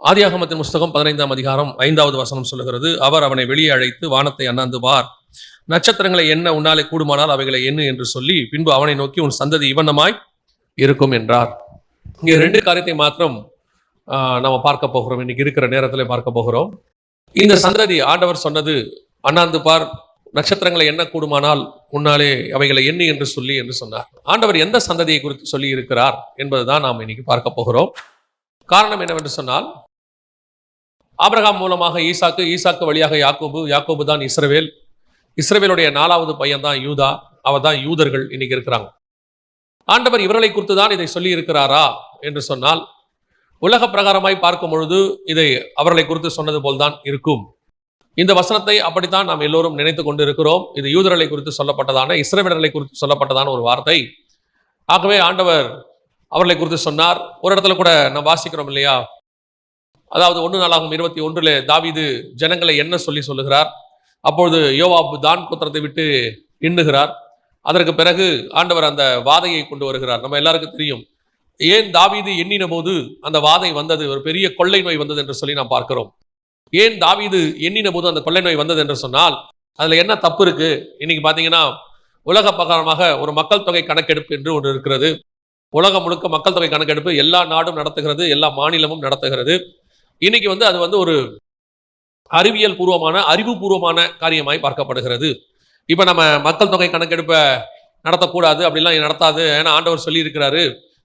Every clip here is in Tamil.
ஆதியாகமத்தின் புஸ்தகம் பதினைந்தாம் அதிகாரம் ஐந்தாவது வசனம் சொல்லுகிறது அவர் அவனை வெளியே அழைத்து வானத்தை அண்ணாந்து பார். நட்சத்திரங்களை என்ன உன்னாலே கூடுமானால் அவைகளை என்ன என்று சொல்லி பின்பு அவனை நோக்கி உன் சந்ததி இவனமாய் இருக்கும் என்றார். இங்கே ரெண்டு காரியத்தை மாத்திரம் நம்ம பார்க்க போகிறோம். இன்னைக்கு இருக்கிற நேரத்தில் பார்க்க போகிறோம். இந்த சந்ததி ஆண்டவர் சொன்னது அண்ணாந்து பார் நட்சத்திரங்களை என்ன கூடுமானால் உன்னாலே அவைகளை எண்ணு என்று சொல்லி என்று சொன்னார். ஆண்டவர் எந்த சந்ததியை குறித்து சொல்லி இருக்கிறார் என்பதுதான் நாம் இன்னைக்கு பார்க்க போகிறோம். காரணம் என்னவென்று சொன்னால் ஆபிரகாம் மூலமாக ஈசாக்கு ஈசாக்கு வழியாக யாக்கோபு யாக்கோபு தான் இஸ்ரவேல். இஸ்ரவேலுடைய நாலாவது பையன் தான் யூதா அவ தான் யூதர்கள் இன்னைக்கு இருக்கிறாங்க. ஆண்டவர் இவர்களை குறித்து தான் இதை சொல்லி இருக்கிறாரா என்று சொன்னால் உலக பிரகாரமாய் பார்க்கும் பொழுது இதை அவர்களை குறித்து சொன்னது போல்தான் இருக்கும். இந்த வசனத்தை அப்படித்தான் நாம் எல்லோரும் நினைத்து கொண்டு இருக்கிறோம் இது யூதர்களை குறித்து சொல்லப்பட்டதான இஸ்ரவேலர்களை குறித்து சொல்லப்பட்டதான ஒரு வார்த்தை. ஆகவே ஆண்டவர் அவர்களை குறித்து சொன்னார். ஒரு இடத்துல கூட நம்ம வாசிக்கிறோம் இல்லையா? அதாவது ஒன்று நாளாகும் இருபத்தி ஒன்றில் தாவீது ஜனங்களை என்ன சொல்லி சொல்லுகிறார்? அப்பொழுது யோவாப் தான் குத்திரத்தை விட்டு எண்ணுகிறார் அதற்கு பிறகு ஆண்டவர் அந்த வாதையை கொண்டு வருகிறார். நம்ம எல்லாருக்கும் தெரியும். ஏன் தாவீது எண்ணின போது அந்த வாதை வந்தது? ஒரு பெரிய கொள்ளை நோய் வந்தது என்று சொல்லி நாம் பார்க்கிறோம். ஏன் தாவீது எண்ணின போது அந்த கொள்ளை நோய் வந்தது என்று சொன்னால் அதில் என்ன தப்பு இருக்கு? இன்னைக்கு பார்த்தீங்கன்னா உலக பிரகாரமாக ஒரு மக்கள் தொகை கணக்கெடுப்பு என்று ஒன்று இருக்கிறது. உலகம் முழுக்க மக்கள் தொகை கணக்கெடுப்பு எல்லா நாடும் நடத்துகிறது எல்லா மாநிலமும் நடத்துகிறது. இன்னைக்கு வந்து அது வந்து ஒரு அறிவியல் பூர்வமான அறிவுபூர்வமான காரியமாய் பார்க்கப்படுகிறது. இப்போ நம்ம மக்கள் தொகை கணக்கெடுப்பை நடத்தக்கூடாது அப்படிலாம் நடத்தாது. ஏன்னா ஆண்டவர் சொல்லியிருக்கிறாரு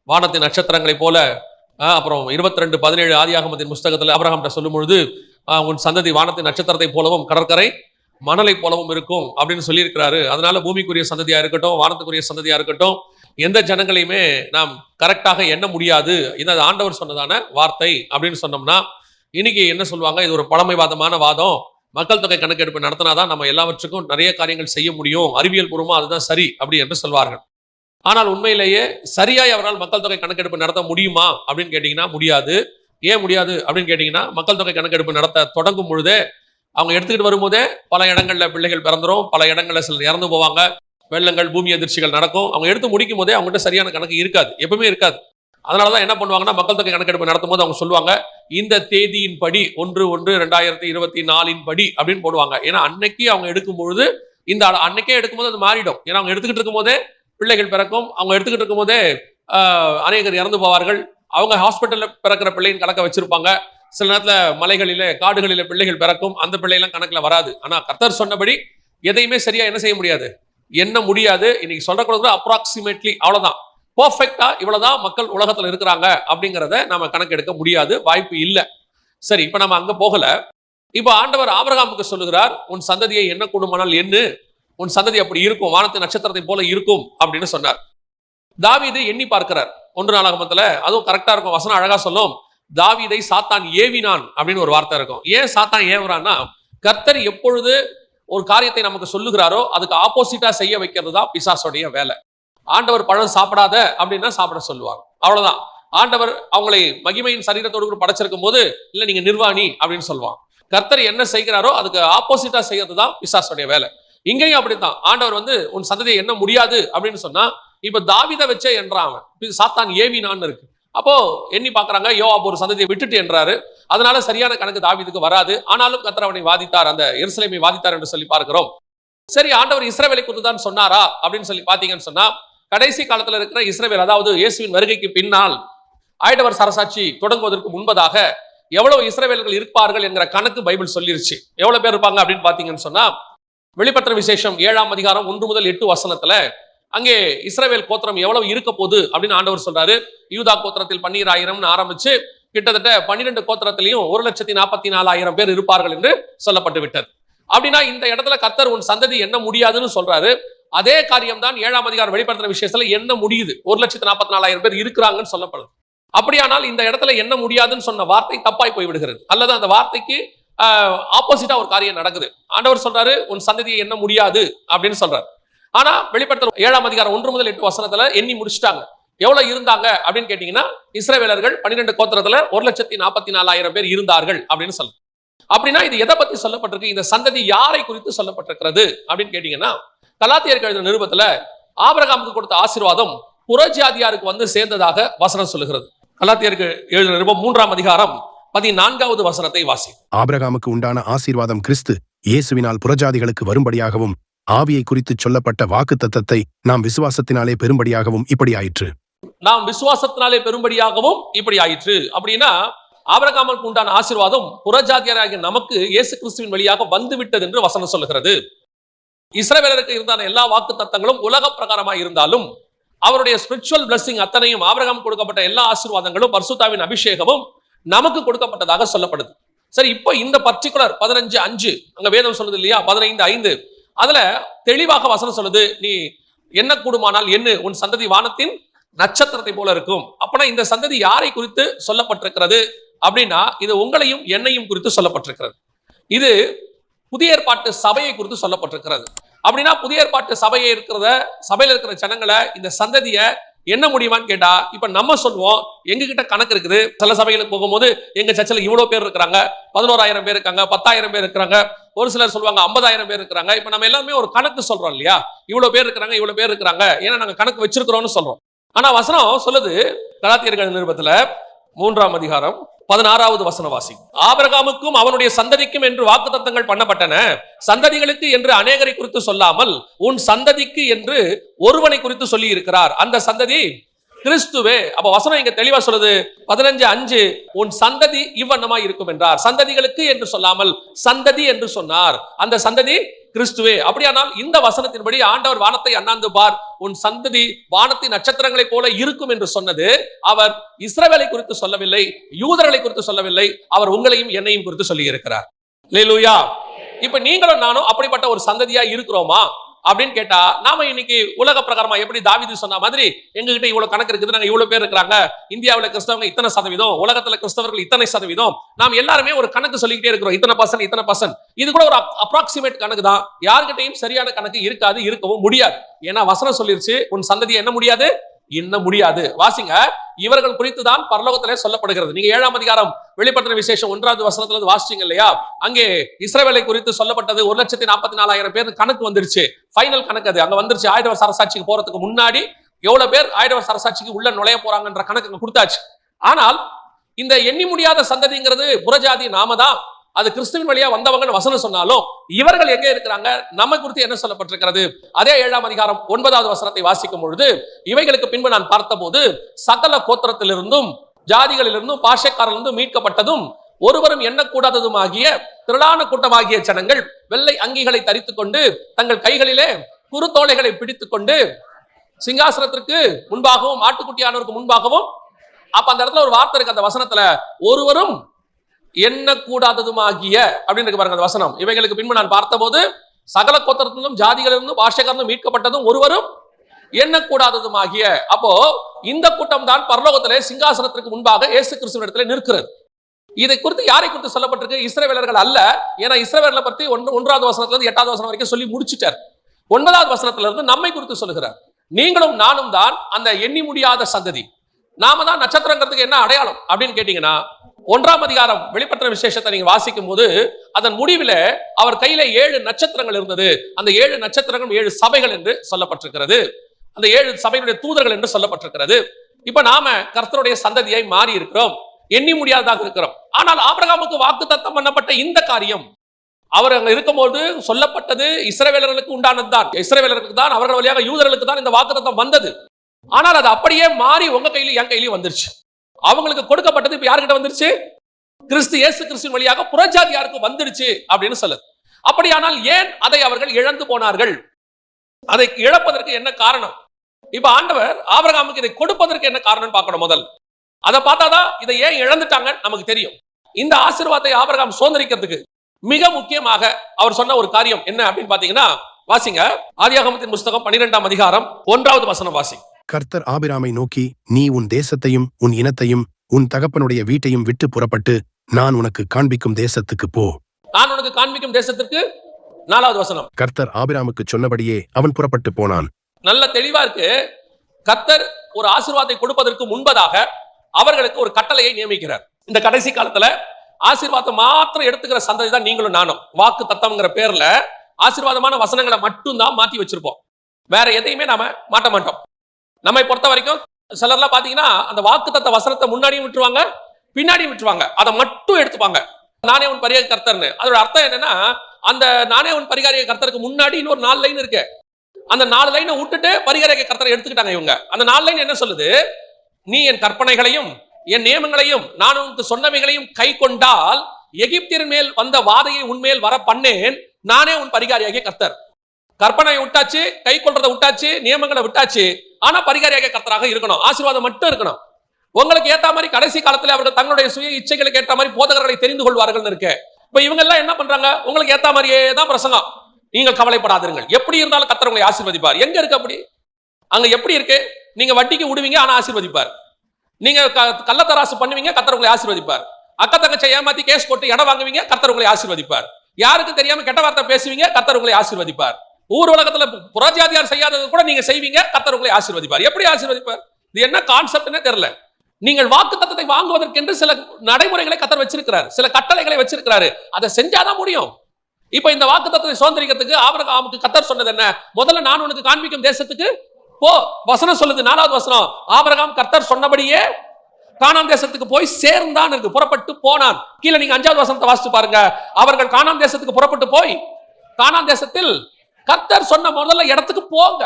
வானத்தின் நட்சத்திரங்களைப் போல அப்புறம் இருபத்தி ரெண்டு பதினேழு ஆதியாகமத்தின் புஸ்தகத்தில் அப்ரஹாம்கிட்ட சொல்லும் பொழுது உன் சந்ததி வானத்தின் நட்சத்திரத்தை போலவும் கடற்கரை மணலை போலவும் இருக்கும் அப்படின்னு சொல்லியிருக்கிறாரு. அதனால பூமிக்குரிய சந்ததியாக இருக்கட்டும் வானத்துக்குரிய சந்ததியாக இருக்கட்டும் எந்த ஜனங்களையுமே நாம் கரெக்டாக எண்ண முடியாது. இது அது ஆண்டவர் சொன்னதான வார்த்தை அப்படின்னு சொன்னோம்னா இன்னைக்கு என்ன சொல்லுவாங்க? இது ஒரு பழமைவாதமான வாதம். மக்கள் தொகை கணக்கெடுப்பு நடத்தினாதான் நம்ம எல்லாவற்றுக்கும் நிறைய காரியங்கள் செய்ய முடியும். அறிவியல் பூர்வமாக அதுதான் சரி அப்படி என்று சொல்வார்கள். ஆனால் உண்மையிலேயே சரியாய் அவரால் மக்கள் தொகை கணக்கெடுப்பு நடத்த முடியுமா அப்படின்னு கேட்டிங்கன்னா முடியாது. ஏன் முடியாது அப்படின்னு கேட்டிங்கன்னா மக்கள் தொகை கணக்கெடுப்பு நடத்த தொடங்கும் பொழுதே அவங்க எடுத்துக்கிட்டு வரும்போதே பல இடங்களில் பிள்ளைகள் பிறந்துடும் பல இடங்களில் சிலர் இறந்து போவாங்க. வெள்ளங்கள் பூமி அதிர்ச்சிகள் நடக்கும். அவங்க எடுத்து முடிக்கும் போதே அவங்ககிட்ட சரியான கணக்கு இருக்காது. எப்பவுமே இருக்காது. அதனால தான் என்ன பண்ணுவாங்கன்னா மக்கள் தொகை கணக்கெடுப்பு நடத்தும் போது அவங்க சொல்லுவாங்க இந்த தேதியின் படி ஒன்று ஒன்று ரெண்டாயிரத்தி இருபத்தி நாலின் படி அப்படின்னு போடுவாங்க. ஏன்னா அன்னைக்கு அவங்க எடுக்கும் பொழுது இந்த அன்னைக்கே எடுக்கும்போது அது மாறிடும். ஏன்னா அவங்க எடுத்துக்கிட்டு இருக்கும் போதே பிள்ளைகள் பிறக்கும். அவங்க எடுத்துக்கிட்டு இருக்கும் போதே அநேகர் இறந்து போவார்கள். அவங்க ஹாஸ்பிட்டலில் பிறக்கிற பிள்ளையின் கணக்கை வச்சிருப்பாங்க. சில நேரத்தில் மலைகளில் காடுகளில் பிள்ளைகள் பிறக்கும். அந்த பிள்ளைலாம் கணக்கில் வராது. ஆனால் கர்த்தர் சொன்னபடி எதையுமே சரியா என்ன செய்ய முடியாது? என்ன முடியாது? இன்னைக்கு சொல்லக்கூடாது அப்ராக்சிமேட்லி அவ்வளோதான் பர்ஃபெக்டா இவ்வளவுதான் மக்கள் உலகத்துல இருக்கிறாங்க அப்படிங்கிறத நம்ம கணக்கெடுக்க முடியாது வாய்ப்பு இல்லை. சரி இப்ப நம்ம அங்க போகல. இப்ப ஆண்டவர் ஆபரகாமுக்கு சொல்லுகிறார் உன் சந்ததியை என்ன கூடுமானால் என்ன? உன் சந்ததி அப்படி இருக்கும் வானத்து நட்சத்திரத்தை போல இருக்கும் அப்படின்னு சொன்னார். தாவிதை எண்ணி பார்க்கிறார். ஒன்று நாளாகமத்துல அதுவும் கரெக்டா இருக்கும் வசனம் அழகா சொல்லும் தாவீதை சாத்தான் ஏவினான் அப்படின்னு ஒரு வார்த்தை இருக்கும். ஏன் சாத்தான் ஏவுறான்னா கர்த்தர் எப்பொழுது ஒரு காரியத்தை நமக்கு சொல்லுகிறாரோ அதுக்கு ஆப்போசிட்டா செய்ய வைக்கிறது தான் பிசாசுடைய வேலை. ஆண்டவர் பழம் சாப்பிடாத அப்படின்னா சாப்பிட சொல்லுவாங்க. அவ்வளவுதான். ஆண்டவர் அவங்களை மகிமையின் சரீரத்தோடு கூட படைச்சிருக்கும் போது இல்ல நீங்க நிர்வாணி அப்படின்னு சொல்லுவாங்க. கர்த்தர் என்ன செய்கிறாரோ அதுக்கு ஆப்போசிட்டா செய்யறது தான் பிசாசுடைய வேலை. இங்கேயும் அப்படித்தான். ஆண்டவர் வந்து உன் சந்ததியை என்ன முடியாது அப்படின்னு சொன்னா இப்ப தாவித வச்சே என்றான் அவன். இது சாத்தான் ஏவினான்னு இருக்கு. அப்போ எண்ணி பார்க்குறாங்க யோவாப் ஒரு சந்ததியை விட்டுட்டு என்றாரு. அதனால சரியான கணக்கு தாவிதுக்கு வராது. ஆனாலும் கத்தர் அவனை வாதித்தார் அந்த எருசலேமை வாதித்தார் என்று சொல்லி பார்க்கிறோம். சரி ஆண்டவர் இஸ்ரவேலை குறித்து தான் சொன்னாரா? அப்படின்னு சொல்லி பார்த்தீங்கன்னு சொன்னா கடைசி காலத்தில் இருக்கிற இஸ்ரவேல் அதாவது இயேசுவின் வருகைக்கு பின்னால் ஆயிடவர் சரசாட்சி தொடங்குவதற்கு முன்பதாக எவ்வளவு இஸ்ரவேலர்கள் இருப்பார்கள் என்கிற கணக்கு பைபிள் சொல்லிருச்சு. எவ்வளவு பேர் இருப்பாங்க அப்படின்னு பார்த்தீங்கன்னு சொன்னா வெளிப்பட்ட விசேஷம் ஏழாம் அதிகாரம் ஒன்று முதல் எட்டு வசனத்துல அங்கே இஸ்ரேவேல் கோத்திரம் எவ்வளவு இருக்க போகுது அப்படின்னு ஆண்டவர் சொல்றாரு. யூதா கோத்திரத்தில் பன்னீராயிரம்னு ஆரம்பிச்சு கிட்டத்தட்ட பன்னிரெண்டு கோத்திரத்திலையும் ஒரு லட்சத்தி நாற்பத்தி நாலாயிரம் பேர் இருப்பார்கள் என்று சொல்லப்பட்டு விட்டது. அப்படின்னா இந்த இடத்துல கத்தர் உன் சந்ததி என்ன முடியாதுன்னு சொல்றாரு. அதே காரியம் தான் ஏழாம் அதிகாரம் வெளிப்படுத்துற விஷயத்துல என்ன முடியுது? ஒரு லட்சத்தி நாற்பத்தி நாலாயிரம் பேர் இருக்கிறாங்கன்னு சொல்லப்படுது. அப்படியானால் இந்த இடத்துல என்ன முடியாதுன்னு சொன்ன வார்த்தை தப்பாய் போய் விடுகிறது. அல்லது அந்த வார்த்தைக்கு ஆப்போசிட்டா ஒரு காரியம் நடக்குது. ஆண்டவர் சொல்றாரு உன் சந்ததியை என்ன முடியாது அப்படின்னு சொல்றாரு. ஆனா வெளிப்படுத்தல் ஏழாம் அதிகாரம் ஒன்று முதல் எட்டு வசனத்துல எண்ணி முடிச்சிட்டாங்க. எவ்வளவு இருந்தாங்க அப்படின்னு கேட்டீங்கன்னா இஸ்ரேவேலர்கள் பன்னிரெண்டு கோத்திரத்துல ஒரு லட்சத்தி நாற்பத்தி நாலாயிரம் பேர் இருந்தார்கள் அப்படின்னு சொல்லு அப்படின்னா இது எதை பத்தி சொல்லப்பட்டிருக்கு? இந்த சந்ததி யாரை குறித்து சொல்லப்பட்டிருக்கிறது அப்படின்னு கேட்டீங்கன்னா கலாத்தியர் எழுதின நிருபத்துல ஆபிரகாமுக்கு கொடுத்த ஆசீர்வாதம் புறஜாதியாருக்கு வந்து சேர்ந்ததாக வசனம் சொல்லுகிறது. கலாத்தியருக்கு எழுதின நிருபம் மூன்றாம் அதிகாரம் பதினான்காவது வசனத்தை வாசி ஆபிரகாமுக்கு உண்டான ஆசீர்வாதம் கிறிஸ்து இயேசுவினால் புறஜாதிகளுக்கு வரும்படியாகவும் ஆவியை குறித்துச் சொல்லப்பட்ட வாக்கு தத்தத்தை நாம் விசுவாசத்தினாலே பெரும்படியாகவும் இப்படி ஆயிற்று நாம் விசுவாசத்தினாலே பெரும்படியாகவும் இப்படி ஆயிற்று அப்படின்னா ஆபிரகாமுக்கு உண்டான ஆசீர்வாதம் புறஜாதியராகிய நமக்கு இயேசு கிறிஸ்துவின் வழியாக வந்து விட்டது என்று வசனம் சொல்லுகிறது. இஸ்ரவேலருக்கு இருந்தான எல்லா வாக்கு தத்தங்களும் உலக பிரகாரமாக இருந்தாலும் அவருடைய ஸ்பிரிச்சுவல் பிளஸ்ஸிங் அத்தனையும் ஆபரகம் கொடுக்கப்பட்ட எல்லா ஆசீர்வாதங்களும் பர்சுதாவின் அபிஷேகமும் நமக்கு கொடுக்கப்பட்டதாக சொல்லப்படுது. சரி இப்போ இந்த பர்டிகுலர் பதினஞ்சு அஞ்சு அங்க வேதம் சொல்லுது இல்லையா? பதினைந்து ஐந்து. அதுல தெளிவாக வசனம் சொல்லுது நீ என்ன கூடுமானால் என்ன உன் சந்ததி வானத்தின் நட்சத்திரத்தை போல இருக்கும். அப்பனா இந்த சந்ததி யாரை குறித்து சொல்லப்பட்டிருக்கிறது அப்படின்னா இது உங்களையும் என்னையும் குறித்து சொல்லப்பட்டிருக்கிறது. இது புதிய ஏற்பாட்டு சபையை குறித்து சொல்லப்பட்டிருக்கிறது. அப்படின்னா புதிய ஏற்பாட்டு சபையை இருக்கிறத சபையில் இருக்கிற ஜனங்களை இந்த சந்ததியை என்ன முடியுமான்னு கேட்டா இப்ப நம்ம சொல்லுவோம் எங்க கிட்ட கணக்கு இருக்குது. சில சபைகளுக்கு போகும்போது எங்க சர்ச்சில் இவ்வளவு பேர் இருக்கிறாங்க பதினோராயிரம் பேர் இருக்காங்க பத்தாயிரம் பேர் இருக்கிறாங்க ஒரு சிலர் சொல்லுவாங்க ஐம்பதாயிரம் பேர் இருக்கிறாங்க. இப்ப நம்ம எல்லாருமே ஒரு கணக்கு சொல்றோம் இல்லையா? இவ்வளவு பேர் இருக்கிறாங்க இவ்வளவு பேர் இருக்கிறாங்க. ஏன்னா நாங்க கணக்கு வச்சிருக்கிறோம்னு சொல்றோம். ஆனா வசனம் சொல்லுது கலாத்தியர்கள் நிருபத்துல மூன்றாம் அதிகாரம் பதினாறாவது வசனவாசி. ஆபரகாமுக்கும் அவனுடைய சந்ததிக்கும் என்று வாக்கு தத்தங்கள் பண்ணப்பட்டன. சந்ததிகளுக்கு என்று அநேகரை குறித்து சொல்லாமல் உன் சந்ததிக்கு என்று ஒருவனை குறித்து சொல்லி இருக்கிறார் அந்த சந்ததி கிறிஸ்துவே. அப்ப வசனம் இங்க தெளிவா சொல்லுது. பதினஞ்சு அஞ்சு உன் சந்ததி இவ்வண்ணமா இருக்கும் என்றார். சந்ததிகளுக்கு என்று சொல்லாமல் சந்ததி என்று சொன்னார். அந்த சந்ததி கிறிஸ்துவே. அப்படியானால் இந்த வசனத்தின்படி ஆண்டவர் வானத்தை அண்ணாந்து பார். உன் சந்ததி வானத்தின் நட்சத்திரங்களைப் போல இருக்கும் என்று சொன்னது. அவர் இஸ்ரவேலை குறித்து சொல்லவில்லை யூதர்களை குறித்து சொல்லவில்லை அவர் உங்களையும் என்னையும் குறித்து சொல்லி இருக்கிறார் லேலூயா இப்ப நீங்களும் நானும் அப்படிப்பட்ட ஒரு சந்ததியா இருக்கிறோமா? அப்படின்னு கேட்டா நாம இன்னைக்கு உலக பிரகாரமா எப்படி தாவிது சொன்ன மாதிரி எங்ககிட்ட இவ்வளவு கணக்கு இருக்குது நாங்க இவ்வளவு பேர் இருக்கிறாங்க. இந்தியாவில் கிறிஸ்தவங்க இத்தனை சதவீதம் உலகத்துல கிறிஸ்தவர்கள் இத்தனை சதவீதம். நாம் எல்லாருமே ஒரு கணக்கு சொல்லிக்கிட்டே இருக்கிறோம் இத்தனை பர்சன்ட் இத்தனை பர்சன்ட் இது கூட ஒரு அப்ராக்சிமேட் கணக்கு தான். யார்கிட்டயும் சரியான கணக்கு இருக்காது இருக்கவும் முடியாது. ஏன்னா வசனம் சொல்லிருச்சு உன் சந்ததி என்ன முடியாது என்ன முடியாது. வாசிங்க. இவர்கள் குறித்து தான் பரலோகத்திலே சொல்லப்படுகிறது. நீங்க ஏழாம் அதிகாரம் வெளிப்படுத்தின விசேஷம் ஒன்றாவது வசனத்துல இருந்து வாசிச்சீங்க இல்லையா? அங்கே இஸ்ரேவேலை குறித்து சொல்லப்பட்டது ஒரு லட்சத்தி நாற்பத்தி நாலாயிரம் பேர் கணக்கு வந்துருச்சு. ஃபைனல் கணக்கு அது. அங்க வந்துருச்சு. ஆயிரம் சரசாட்சிக்கு போறதுக்கு முன்னாடி எவ்வளவு பேர் ஆயிரம் சரசாட்சிக்கு உள்ள நுழைய போறாங்கன்ற கணக்கு கொடுத்தாச்சு. ஆனால் இந்த எண்ணி முடியாத சந்ததிங்கிறது புறஜாதி நாம தான் அது கிறிஸ்துவின் வழியா வந்தவங்கன்னு வசனம் சொன்னாலும் இவர்கள் எங்க இருக்கிறாங்க? நம்ம குறித்து என்ன சொல்லப்பட்டிருக்கிறது? அதே ஏழாம் அதிகாரம் ஒன்பதாவது வசனத்தை வாசிக்கும் பொழுது இவைகளுக்கு பின்பு நான் பார்த்தபோது சகல கோத்திரத்திலிருந்தும் ஜாதிகளிலிருந்தும் பாஷைக்காரிலிருந்தும் மீட்கப்பட்டதும் ஒருவரும் எண்ணக்கூடாததுமாகிய திரளான கூட்டமாகிய ஜனங்கள் வெள்ளை அங்கிகளை தரித்து கொண்டு தங்கள் கைகளிலே குறுத்தோலைகளை பிடித்து கொண்டு சிங்காசனத்திற்கு முன்பாகவும் ஆட்டுக்குட்டியானவருக்கு முன்பாகவும் அப்ப அந்த இடத்துல ஒரு வார்த்தை இருக்கு அந்த வசனத்துல. ஒருவரும் எண்ணக்கூடாததுமாகிய அப்படின்னு பாருங்க அந்த வசனம். இவைகளுக்கு பின்பு நான் பார்த்தபோது சகல கோத்திரத்திலும் ஜாதிகளிலிருந்தும் பாஷைக்காரனும் மீட்கப்பட்டதும் ஒருவரும் எண்ணக்கூடாததுமாகிய. அப்போ இந்த கூட்டம் தான் பரலோகத்திலே சிங்காசனத்திற்கு முன்பாக இயேசு கிறிஸ்துவிடத்திலே நிற்கிறது. இதை குறித்து யாரை குறித்து சொல்லப்பட்டிருக்கு? இஸ்ரவேலர்கள் அல்ல. ஏன்னா இஸ்ரவேலை பற்றி ஒன்று ஒன்றாவது வசனத்துல இருந்து எட்டாவது வசனம் வரைக்கும் சொல்லி முடிச்சிட்டார். ஒன்பதாவது வசனத்திலிருந்து நம்மை குறித்து சொல்லுகிறார். நீங்களும் நானும் தான் அந்த எண்ணி முடியாத சந்ததி. நாம தான் நட்சத்திரங்கிறதுக்கு என்ன அடையாளம் அப்படின்னு கேட்டீங்கன்னா ஒன்றாம் அதிகாரம் வெளிப்பட்ட விசேஷத்தை நீங்க வாசிக்கும் போது அதன் முடிவில அவர் கையில ஏழு நட்சத்திரங்கள் இருந்தது. அந்த ஏழு நட்சத்திரங்கள் ஏழு சபைகள் என்று சொல்லப்பட்டிருக்கிறது. அந்த ஏழு சபைகளுடைய தூதர்கள் என்று சொல்லப்பட்டிருக்கிறது. இப்ப நாம கர்த்தருடைய சந்ததியை மாறி இருக்கிறோம் எண்ணி முடியாததாக இருக்கிறோம். ஆனால் ஆபிரகாமுக்கு வாக்கு தத்தம் பண்ணப்பட்ட இந்த காரியம் அவர் அங்க இருக்கும்போது சொல்லப்பட்டது இஸ்ரவேலர்களுக்கு உண்டானது தான் இஸ்ரவேலர்களுக்கு தான் அவர்கள் வழியாக யூதர்களுக்கு தான் இந்த வாக்குத்தத்தம் வந்தது. ஆனால் அது அப்படியே மாறி உங்க கையிலும் என் கையிலும் வந்துருச்சு. அவங்களுக்கு கொடுக்கப்பட்டது இப்ப யாருக்கிட்ட வந்துருச்சு? கிறிஸ்து இயேசு கிறிஸ்துவின் வழியாக புறஜாதியாருக்கு வந்துடுச்சு அப்படின்னு சொல்லுது. அப்படியானால் ஏன் அதை அவர்கள் இழந்து போனார்கள்? அதை இழப்பதற்கு என்ன காரணம்? இப்ப ஆண்டவர் ஆபரகாமுக்கு இதை கொடுப்பதற்கு என்ன காரணம் பார்க்கணும் முதல் அதை பார்த்தாதான் இதை ஏன் இழந்துட்டாங்க நமக்கு தெரியும். இந்த ஆசீர்வாதத்தை ஆபரகாம் சுதந்திரிக்கிறதுக்கு மிக முக்கியமாக அவர் சொன்ன ஒரு காரியம் என்ன அப்படின்னு பாத்தீங்கன்னா வாசிங்க. ஆதியாகமத்தின் புஸ்தகம் பன்னிரெண்டாம் அதிகாரம் ஒன்றாவது வசனம் வாசி கர்த்தர் ஆபிராமை நோக்கி நீ உன் தேசத்தையும் உன் இனத்தையும் உன் தகப்பனுடைய வீட்டையும் விட்டு புறப்பட்டு நான் உனக்கு காண்பிக்கும் தேசத்துக்கு போ. நான் உனக்கு காண்பிக்கும் தேசத்திற்கு நாலாவது வசனம். கர்த்தர் ஆபிராமுக்கு சொன்னபடியே அவன் புறப்பட்டு போனான். நல்ல தெளிவா இருக்கு. கர்த்தர் ஒரு ஆசீர்வாதத்தை கொடுப்பதற்கு முன்பதாக அவர்களுக்கு ஒரு கட்டளையை நியமிக்கிறார். இந்த கடைசி காலத்துல ஆசீர்வாதம் மாத்திரம் எடுத்துக்கிற சந்ததி தான் நீங்களும் நானும். வாக்கு தத்தம்ங்கிற பேர்ல ஆசீர்வாதமான வசனங்களை மட்டும்தான் மாத்தி வச்சிருப்போம். வேற எதையுமே நாம மாட்ட மாட்டோம். நம்மை பொறுத்த வரைக்கும் சிலர்லாம் பார்த்தீங்கன்னா அந்த வாக்கு தத்த வசனத்தை முன்னாடியும் விட்டுருவாங்க பின்னாடியும் விட்டுருவாங்க. அதை மட்டும் எடுத்துப்பாங்க. நானே உன் பரிகாரி கர்த்தர்னு அதோட அர்த்தம் என்னன்னா அந்த நானே உன் பரிகாரிய கர்த்தருக்கு முன்னாடி இன்னொரு நாலு லைன் இருக்கு. அந்த நாலு லைனை விட்டுட்டு பரிகாரிய கர்த்தரை எடுத்துக்கிட்டாங்க இவங்க. அந்த நாலு லைன் என்ன சொல்லுது? நீ என் கற்பனைகளையும் என் நியமங்களையும் நான் உனக்கு சொன்னவைகளையும் கை கொண்டால் எகிப்தியர் மேல் வந்த வாதையை உன்மேல் வர பண்ணேன் நானே உன் பரிகாரியாகிய கர்த்தர். கற்பனை விட்டாச்சு கை கொள்றதை விட்டாச்சு நியமங்களை விட்டாச்சு ஆனா பரிகாரியாக கர்த்தராக இருக்கணும். ஆசீர்வாதம் மட்டும் இருக்கணும். உங்களுக்கு ஏத்த மாதிரி கடைசி காலத்துல அவர்கள் தங்களுடைய சுய இச்சைகளுக்கு ஏற்ற மாதிரி போதகர்களை தெரிந்து கொள்வார்கள் இருக்கு. இப்ப இவங்க எல்லாம் என்ன பண்றாங்க? உங்களுக்கு ஏத்த மாதிரியே தான் பிரசங்கம். நீங்கள் கவலைப்படாதீர்கள். எப்படி இருந்தாலும் கத்தர் உங்களை ஆசீர்வதிப்பார். எங்க இருக்கு அப்படி? அங்க எப்படி இருக்கு? நீங்க வட்டிக்கு விடுவீங்க ஆனா ஆசீர்வதிப்பார். நீங்க க- கள்ளத்தராசு பண்ணுவீங்க கத்தர் உங்களை ஆசீர்வதிப்பார். அக்க தங்கச்ச ஏமாத்தி கேஸ் போட்டு இடம் வாங்குவீங்க கத்தர் உங்களை ஆசீர்வதிப்பார். யாருக்கும் தெரியாம கெட்ட வார்த்தை பேசுவீங்க கத்தர் உங்களை ஆசீர்வதிப்பார். ஊர் உலகத்துல புறஜாதியார் செய்யாதது கூட நீங்க செய்வீங்க கத்தர்களை உங்களை ஆசீர்வதிப்பார். எப்படி ஆசீர்வதிப்பார்? இது என்ன கான்செப்ட்னே தெரியல. நீங்கள் வாக்கு தத்தத்தை வாங்குவதற்கென்று சில நடைமுறைகளை கத்தர் வச்சிருக்கிறார். சில கட்டளைகளை வச்சிருக்கிறாரு. அதை செஞ்சாதான் முடியும். இப்ப இந்த வாக்கு தத்தத்தை சுதந்திரிக்கிறதுக்கு ஆபிரகாமுக்கு கத்தர் சொன்னது என்ன? முதல்ல நான் உனக்கு காண்பிக்கும் தேசத்துக்கு போ. வசனம் சொல்லுது நாலாவது வசனம். ஆபரகாம் கர்த்தர் சொன்னபடியே காணாம் தேசத்துக்கு போய் சேர்ந்தான் இருக்கு. புறப்பட்டு போனான். கீழே நீங்க அஞ்சாவது வசனத்தை வாசித்து பாருங்க. அவர்கள் காணாம் தேசத்துக்கு புறப்பட்டு போய் காணாம் தேசத்தில் கர்த்தர் சொன்ன முதல்ல இடத்துக்கு போங்க.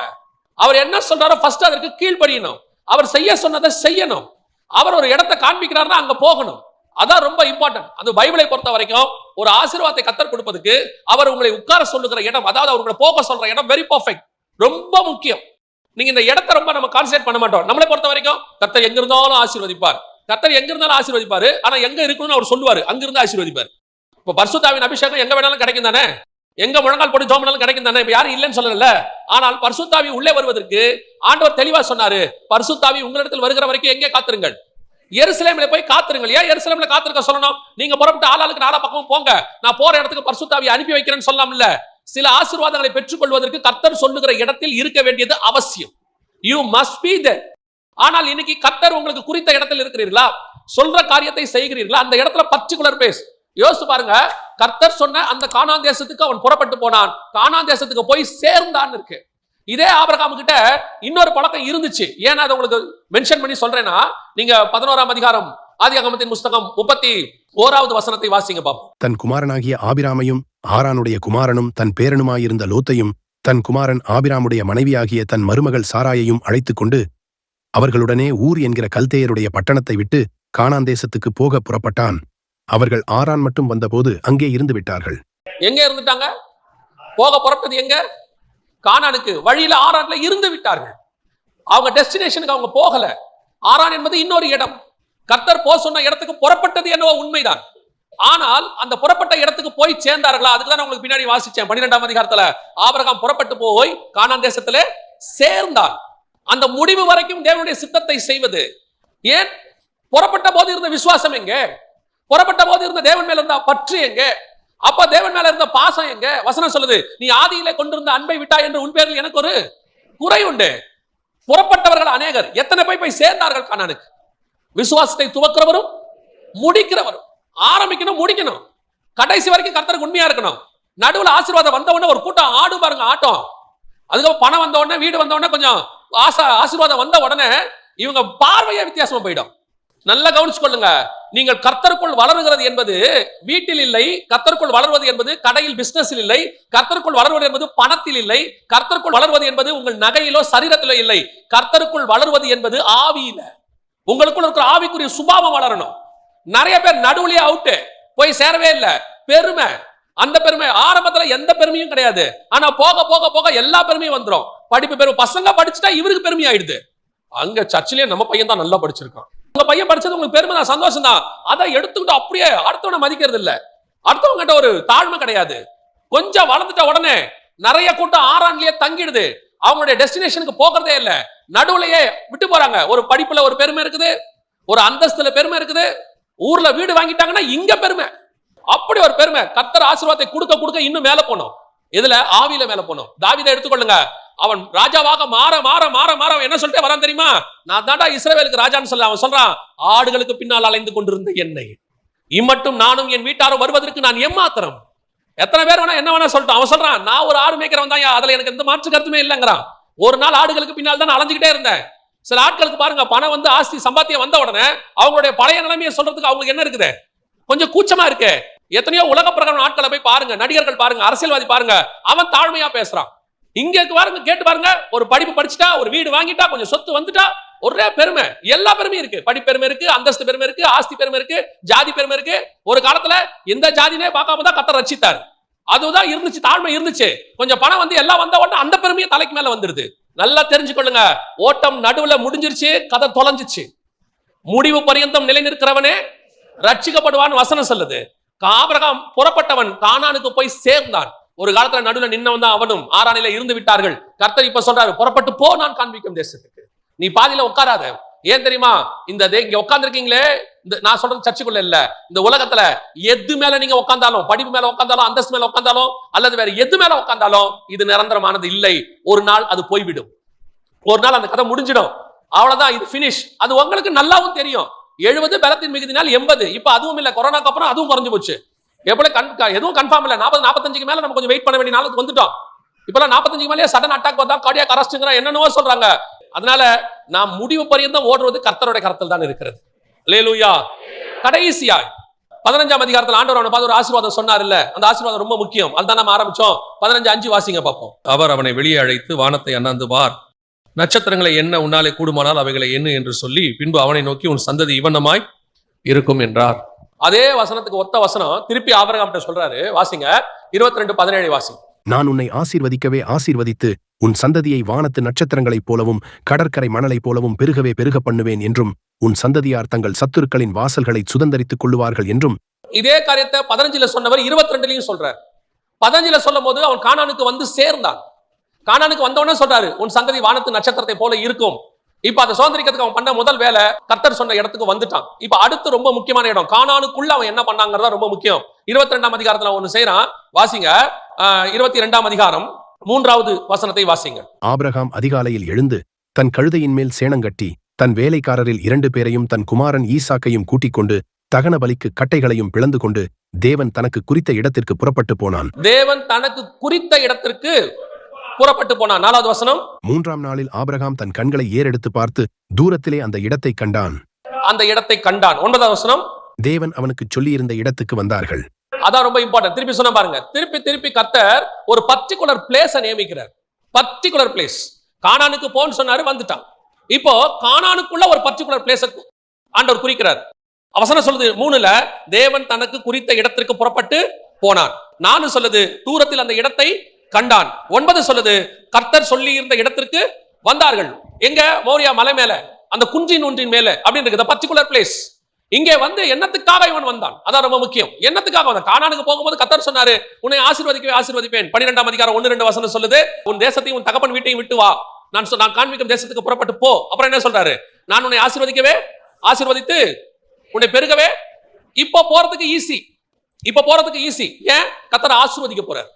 அவர் என்ன சொல்றாரோ ஃபர்ஸ்ட் அதற்கு கீழ்ப்படியணும். அவர் செய்ய சொன்னதை செய்யணும். அவர் ஒரு இடத்தை காண்பிக்கிறாருன்னா அங்க போகணும். அதான் ரொம்ப இம்பார்ட்டன்ட் அந்த பைபிளை பொறுத்த வரைக்கும் ஒரு ஆசீர்வாதத்தை கத்தர் கொடுப்பதுக்கு அவர் உங்களை உட்கார சொல்லுகிற இடம் அதாவது அவர்களை போக சொல்ற இடம் வெரி பர்ஃபெக்ட் ரொம்ப முக்கியம். நீங்க இந்த இடத்தை ரொம்ப நம்ம கான்சென்ட்ரேட் பண்ண மாட்டோம். நம்மளை பொறுத்த வரைக்கும் கத்தர் எங்க இருந்தாலும் ஆசீர்வதிப்பார். கத்தர் எங்க இருந்தாலும் ஆசீர்வதிப்பாரு. ஆனா எங்க இருக்கணும்னு அவர் சொல்லுவாரு. அங்கிருந்து ஆசீர்வதிப்பார். இப்ப பரிசுத்தாவின் அபிஷேகம் எங்க வேணாலும் கிடைக்கும் தானே? எங்க முழங்கால் போட்டு ஜோம் கிடைக்கும் தானே? இப்ப யாரும் இல்லைன்னு சொல்லல ஆனால் பர்சுத்தாவி உள்ளே வருவதற்கு ஆண்டவர் தெளிவா சொன்னாரு பர்சுத்தாவி உங்களிடத்தில் வருகிற வரைக்கும் எங்கே காத்திருங்கள்? எருசலேமில் போய் காத்திருங்கள். ஏன் எருசலேமில் காத்திருக்க சொல்லணும்? நீங்க புறப்பட்டு ஆளாளுக்கு நாலா பக்கமும் போங்க. நான் போற இடத்துக்கு பர்சுத்தாவி அனுப்பி வைக்கிறேன்னு சொல்லலாம்ல சில ஆசீர்வாதங்களை பெற்றுக்கொள்வதற்கு கர்த்தர் சொல்லுகிற இடத்தில் இருக்க வேண்டியது அவசியம். You must be there. ஆனால் இன்னைக்கு கர்த்தர் உங்களுக்கு குறித்த இடத்தில் இருக்கிறீர்களா? சொல்ற காரியத்தை செய்கிறீர்களா? அந்த இடத்துல பர்டிகுலர் பேஸ் யோசிச்சு பாருங்க. கர்த்தர் சொன்ன அந்த கானான் தேசத்துக்கு அவன் புறப்பட்டு போனான். கானான் தேசத்துக்கு போய் சேர்ந்தான் இருக்கு. இதே ஆபரகாம் கிட்ட இன்னொரு பழக்கம் இருந்துச்சு. ஏன்னா அதை உங்களுக்கு மென்ஷன் பண்ணி சொல்றேன்னா நீங்க பதினோராம் அதிகாரம் ஆதி அகமத்தின் புஸ்தகம் முப்பத்தி ஓராவது வசனத்தை வாசிங்க பாப்போம். தன் குமாரனாகிய ஆபிராமையும் ஆரானுடைய குமாரனும் தன் பேரனுமாயிருந்த லோத்தையும் தன் குமாரன் ஆபிராமுடைய மனைவியாகிய தன் மருமகள் சாராயையும் அழைத்துக் கொண்டு அவர்களுடனே ஊர் என்கிற கல்தேயருடைய பட்டணத்தை விட்டு காணாந்தேசத்துக்கு போக புறப்பட்டான். அவர்கள் ஆரான் மட்டும் வந்தபோது அங்கே இருந்து விட்டார்கள். எங்க இருந்துட்டாங்க? போக புறப்பட்டது எங்க? கானானுக்கு. வழியில ஆறான்ல இருந்து விட்டார்கள். அவங்க டெஸ்டினேஷனுக்கு அவங்க போகல. ஆரான் என்பது இன்னொரு இடம். கர்த்தர் போ சொன்ன இடத்துக்கு புறப்பட்டது என்னவோ உண்மைதான். ஆனால் அந்த புறப்பட்ட இடத்துக்கு போய் சேர்ந்தார்களா? அதுக்கு தான் உங்களுக்கு பின்னாடி வாசிச்சேன். பன்னிரெண்டாம் அதிகாரத்துல ஆபரகம் புறப்பட்டு போய் கானான் தேசத்துல சேர்ந்தான் அந்த முடிவு வரைக்கும் தேவனுடைய சித்தத்தை செய்வது. ஏன்? புறப்பட்ட போது இருந்த விசுவாசம் எங்கே? புறப்பட்ட போது இருந்த தேவன் மேல இருந்த பற்று எங்க? அப்ப தேவன் மேல இருந்த பாசம் எங்க? வசனம் சொல்லுது நீ ஆதியிலே கொண்டிருந்த அன்பை விட்டாய் என்று உன் பேரில் எனக்கு ஒரு குறை உண்டு. புறப்பட்டவர்கள் அநேகர். எத்தனை போய் போய் சேர்ந்தார்கள் கானானுக்கு? விசுவாசத்தை துவக்கிறவரும் முடிக்கிறவரும். ஆரம்பிக்கணும் முடிக்கணும். கடைசி வரைக்கும் கர்த்தருக்கு உண்மையா இருக்கணும். நடுவில் ஆசீர்வாதம் வந்த உடனே ஒரு கூட்டம் ஆடும் பாருங்க ஆட்டம். அதுக்கப்புறம் பணம் வந்த உடனே வீடு வந்த உடனே கொஞ்சம் ஆசா ஆசீர்வாதம் வந்த உடனே இவங்க பார்வையே வித்தியாசமா போயிடும். நல்லா கவனிச்சு கொள்ளுங்க நீங்கள் கர்த்தருக்குள் வளருகிறது என்பது வீட்டில் இல்லை கர்த்தருக்குள் வளர்வது என்பது கடையில் பிசினஸில் இல்லை கர்த்தருக்குள் வளர்வது என்பது பணத்தில் இல்லை கர்த்தருக்குள் வளர்வது என்பது உங்கள் நகையிலோ சரீரத்திலோ இல்லை. கர்த்தருக்குள் வளர்வது என்பது ஆவியில. உங்களுக்குள்ள இருக்கிற ஆவிக்குரிய சுபாவம் வளரணும். நிறைய பேர் நடுவுலயே அவுட்டு போய் சேரவே இல்லை. பெருமை. அந்த பெருமை ஆரம்பத்துல எந்த பெருமையும் கிடையாது. ஆனா போக போக போக எல்லா பெருமையும் வந்துரும். படிப்பு பெருமை பசங்க படிச்சுட்டா இவருக்கு பெருமை ஆயிடுது அங்க சர்ச்சிலேயே நம்ம பையன் தான் நல்லா படிச்சிருக்கான். உங்க பையன் படிச்சது உங்களுக்கு பெருமை தான் சந்தோஷம் தான். அதை எடுத்துக்கிட்டு அப்படியே அடுத்தவனை மதிக்கிறது இல்ல. அடுத்தவங்க கிட்ட ஒரு தாழ்மை கிடையாது. கொஞ்சம் வளர்ந்துட்ட உடனே நிறைய கூட்டம் ஆறாண்டுலயே தங்கிடுது. அவங்களுடைய டெஸ்டினேஷனுக்கு போகிறதே இல்ல. நடுவுலயே விட்டு போறாங்க. ஒரு படிப்புல ஒரு பெருமை இருக்குது ஒரு அந்தஸ்துல பெருமை இருக்குது. ஊர்ல வீடு வாங்கிட்டாங்கன்னா இங்க பெருமை. அப்படி ஒரு பெருமை. கத்தர் ஆசீர்வாதத்தை கொடுக்க கொடுக்க இன்னும் மேல போனோம். இதுல ஆவியில மேல போனோம். தாவிதை எடுத்துக்கொள்ளுங்க. அவன் ராஜாவாக மாற மாற மாற மாற அவன் என்ன சொல்லிட்டு வரான் தெரியுமா? நான் தாண்டா இஸ்ரேவேலுக்கு ராஜான்னு சொல்ல அவன் சொல்றான் ஆடுகளுக்கு பின்னால் அலைந்து கொண்டிருந்த என்னை. இம்மட்டும் நானும் என் வீட்டாரும் வருவதற்கு நான் ஏமாத்திரம் எத்தனை பேர் வேணா என்ன வேணா சொல்லிட்டு அவன் சொல்றான் நான் ஒரு ஆடு மேய்க்கிறவன் தான் அதுல எனக்கு எந்த மாற்று கருத்துமே இல்லைங்கிறான். ஒரு நாள் ஆடுகளுக்கு பின்னால் தான் நான் அலைஞ்சுக்கிட்டே இருந்தேன். சில ஆட்களுக்கு பாருங்க பணம் வந்து ஆஸ்தி சம்பாத்தியம் வந்த உடனே அவங்களுடைய பழைய நிலைமையை சொல்றதுக்கு அவங்களுக்கு என்ன இருக்குது? கொஞ்சம் கூச்சமா இருக்கு. எத்தனையோ உலக பிரகடன ஆட்களை போய் பாருங்க நடிகர்கள் பாருங்க அரசியல்வாதி பாருங்க அவன் தாழ்மையா பேசுறான். இங்க பாருங்க கேட்டு பாருங்க. ஒரு படிப்பு படிச்சுட்டா ஒரு வீடு வாங்கிட்டா கொஞ்சம் சொத்து வந்துட்டா ஒரே பெருமை. எல்லா பெருமையும் இருக்கு. படிப்பெருமை இருக்கு அந்தஸ்து பெருமை இருக்கு ஆஸ்தி பெருமை இருக்கு ஜாதி பெருமை இருக்கு. ஒரு காலத்துல எந்த ஜாதினே பார்க்காம தான் கத்த ரச்சித்தார் அதுதான் இருந்துச்சு தாழ்மை இருந்துச்சு. கொஞ்சம் பணம் வந்து எல்லாம் வந்த உடனே அந்த பெருமையை தலைக்கு மேல வந்துருது. நல்லா தெரிஞ்சுக்கொள்ளுங்க. ஓட்டம் நடுவுல முடிஞ்சிருச்சு கதை தொலைஞ்சிச்சு. முடிவு பரியந்தம் நிலை நிற்கிறவனே ரட்சிக்கப்படுவான்னு வசனம் சொல்லுது. காபரகம் புறப்பட்டவன் கானானுக்கு போய் சேர்ந்தான். ஒரு காலத்துல நடுவுல நின்னவன் தான் அவனும் ஆறாணில இருந்து விட்டார்கள். கர்த்தர் இப்ப சொல்றாரு புறப்பட்டு போ நான் காண்பிக்கும் தேசத்துக்கு. நீ பாதியில உட்காராத. ஏன் தெரியுமா? இந்த இங்க உட்காந்துருக்கீங்களே இந்த நான் சொல்றது சர்ச்சுக்குள்ள இல்ல. இந்த உலகத்துல எது மேல நீங்க உட்காந்தாலும் படிப்பு மேல உட்காந்தாலும் அந்தஸ்து மேல உட்காந்தாலும் அல்லது வேற எது மேல உட்காந்தாலும் இது நிரந்தரமானது இல்லை. ஒரு நாள் அது போய்விடும். ஒரு நாள் அந்த கதை முடிஞ்சிடும். அவ்வளவுதான் இது பினிஷ் அது உங்களுக்கு நல்லாவும் தெரியும். எழுபது பலத்தின் மிகுதினால் எண்பது. இப்ப அதுவும் இல்ல கொரோனாக்கு அப்புறம் அதுவும் குறைஞ்சு போச்சு. எப்படி கன் எதுவும் கன்ஃபார்ம் இல்ல. நாற்பது நாற்பத்தஞ்சுக்கு மேல நம்ம கொஞ்சம் வெயிட் பண்ண வேண்டிய நாளுக்கு வந்துட்டோம். இப்போலாம் நாற்பத்தஞ்சுக்கு மேலே சடன் அட்டாக் பார்த்தா கார்டியாக் அரஸ்ட்டுங்கிற என்னென்னவோ சொல்றாங்க. அதனால நாம் முடிவு பரியந்தம் ஓடுறது கர்த்தருடைய கரத்தில் தான் இருக்கிறது. லேலூயா கடைசியா பதினஞ்சாம் அதிகாரத்தில் ஆண்டவர் அவனை பார்த்து ஒரு ஆசீர்வாதம் சொன்னார் இல்ல அந்த ஆசீர்வாதம் ரொம்ப முக்கியம். அதுதான் நம்ம ஆரம்பிச்சோம். பதினஞ்சு அஞ்சு வாசிங்க பார்ப்போம். அவர் அவனை வெளியே அழைத்து வானத்தை அண்ணாந்து பார். நட்சத்திரங்களை என்ன உன்னாலே கூடுமானால் அவைகளை என்ன என்று சொல்லி பின்பு அவனை நோக்கி உன் சந்ததி இவனமாய் இருக்கும் என்றார். அதே வசனத்துக்கு ஒத்த வசனம் திருப்பி ஆபரகாம்கிட்ட சொல்றாரு. வாசிங்க. இருபத்தி ரெண்டு பதினேழு வாசி. நான் உன்னை ஆசீர்வதிக்கவே ஆசீர்வதித்து உன் சந்ததியை வானத்து நட்சத்திரங்களைப் போலவும் கடற்கரை மணலைப் போலவும் பெருகவே பெருக பண்ணுவேன் என்றும் உன் சந்ததியார் தங்கள் சத்துருக்களின் வாசல்களை சுதந்தரித்துக் கொள்ளுவார்கள் என்றும். இதே காரியத்தை பதினஞ்சுல சொன்னவர் இருபத்தி ரெண்டுலயும் சொல்றார். பதினஞ்சுல சொல்லும் போது அவன் கானானுக்கு வந்து சேர்ந்தான். கானானுக்கு வந்தவொடனே சொல்றாரு உன் சந்ததி வானத்து நட்சத்திரத்தை போல இருக்கும். இப்ப அதை சுதந்திரிக்கிறதுக்கு அவன் பண்ண முதல் வேலை கர்த்தர் சொன்ன இடத்துக்கு வந்துட்டான். இப்ப அடுத்து ரொம்ப முக்கியமான இடம். கானானுக்குள்ள அவன் என்ன பண்ணாங்கிறதா ரொம்ப முக்கியம். இருபத்தி ரெண்டாம் அதிகாரத்துல ஒண்ணு செய்யறான். வாசிங்க. இருபத்தி ரெண்டாம் அதிகாரம் மூன்றாவது வசனத்தை வாசிங்க. ஆபிரகாம் அதிகாலையில் எழுந்து தன் கழுதையின் மேல் சேணங்கட்டி தன் வேலைக்காரரில் இரண்டு பேரையும் தன் குமாரன் ஈசாக்கையும் கூட்டிக் கொண்டு தகன பலிக்கு கட்டைகளையும் பிளந்து கொண்டு தேவன் தனக்கு குறித்த இடத்திற்கு புறப்பட்டு போனான். தேவன் தனக்கு குறித்த இடத்திற்கு புறப்பட்டு போனான். நாலாவது வசனம். மூன்றாம் நாளில் ஆபிரகாம் தன் கண்களை ஏறெடுத்து பார்த்து தூரத்திலே அந்த இடத்தைக் கண்டான். அந்த இடத்தை கண்டான். ஒன்பதாவது வசனம். தேவன் அவனுக்குச் சொல்லியிருந்த இடத்துக்கு வந்தார்கள். அதான் ரொம்ப இம்பார்ட்டன்ட் திருப்பி சொன்ன பாருங்க. திருப்பி திருப்பி கர்த்தர் ஒரு பர்டிகுலர் பிளேஸ நியமிக்கிறார். பர்டிகுலர் பிளேஸ் கானானுக்கு போன்னு சொன்னாரு வந்துட்டான். இப்போ கானானுக்குள்ள ஒரு பர்டிகுலர் பிளேஸ ஆண்டவர் குறிக்கிறார். அவசரம் சொல்லுது. மூணுல தேவன் தனக்கு குறித்த இடத்திற்கு புறப்பட்டு போனான் நாலு சொல்லுது தூரத்தில் அந்த இடத்தை கண்டான். ஒன்பது சொல்லுது கர்த்தர் சொல்லி இருந்த இடத்திற்கு வந்தார்கள். எங்க? மௌரியா மலை மேல. அந்த குன்றின் ஒன்றின் மேல. அப்படின்னு இருக்குது. பர்டிகுலர் பிளேஸ் இங்கே வந்து என்னத்துக்காக இவன் வந்தான்? அதான் ரொம்ப முக்கியம். என்னத்துக்காக வந்தான்? காணானுக்கு போகும்போது கத்தர் சொன்னாரு உன்னை ஆசீர்வதிக்கவே ஆசீர்வதிப்பேன். பன்னிரெண்டாம் அதிகாரம் ஒன்று ரெண்டு வசனம் சொல்லுது உன் தேசத்தையும் உன் தகப்பன் வீட்டையும் விட்டு வா. நான் சொ- நான் காண்பிக்கும் தேசத்துக்கு புறப்பட்டு போ. அப்புறம் என்ன சொல்றாரு? நான் உன்னை ஆசீர்வதிக்கவே ஆசீர்வதித்து உன்னை பெருகவே இப்போ போறதுக்கு ஈஸி இப்போ போறதுக்கு ஈஸி ஏன்? கத்தரை ஆசீர்வதிக்க போறார்.